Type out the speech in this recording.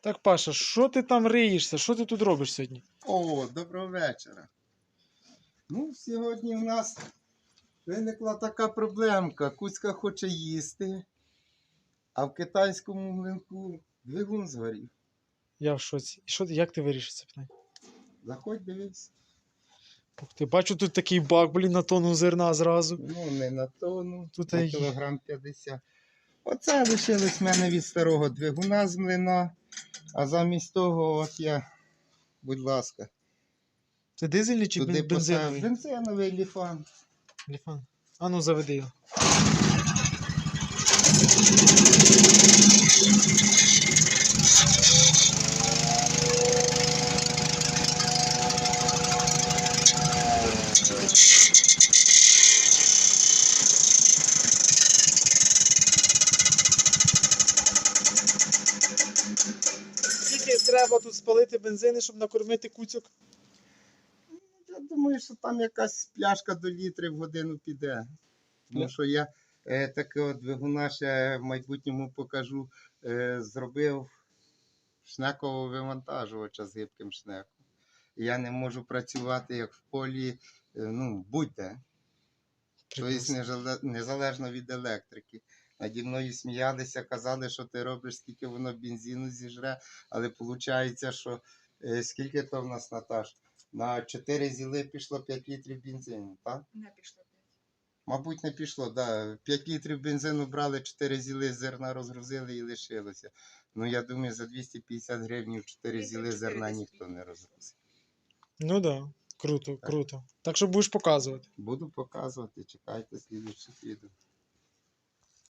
Так, Паша, що ти там риєшся? Що ти тут робиш сьогодні? О, доброго вечора. Ну, сьогодні в нас виникла така проблемка. Кузька хоче їсти, а в китайському млинку двигун згорів. Я в шоці. І що як ти вирішиш це питання? Заходь, дивись. Ух ти, бачу, тут такий бак, блін, на тонну зерна зразу. Ну, не на тонну, Тут на і- кілограм 50. Оце лишилось в мене від старого двигуна з млина. А замість того, от я, будь ласка, Це дизельний чи туди бен- поставив бензиновий? бензиновий ліфан. Ліфан. А ну заведи його. Скільки треба тут спалити бензини, щоб накормити куцьок? Я думаю, що там якась пляшка до літри в годину піде. Тому що я е, такого двигуна ще в майбутньому покажу, е, зробив шнекового вивантажувача з гибким шнеком. Я не можу працювати як в полі, е, ну, будь-де. Тобто незалежно від електрики. Наді мною сміялися, казали, що ти робиш, скільки воно бензину зіжре, але виходить, що е, скільки то в нас Наташ? На 4 зіли пішло 5 літрів бензину, так? Не пішло. 5. Мабуть, не пішло, да. 5 літрів бензину брали, 4 зіли зерна розгрузили і лишилося. Ну, я думаю, за 250 гривень 4 Літрів зіли зерна 4 ніхто не розгрузив. Ну так, да. круто, круто. Так що будеш показувати. Буду показувати, чекайте слідуючих відео.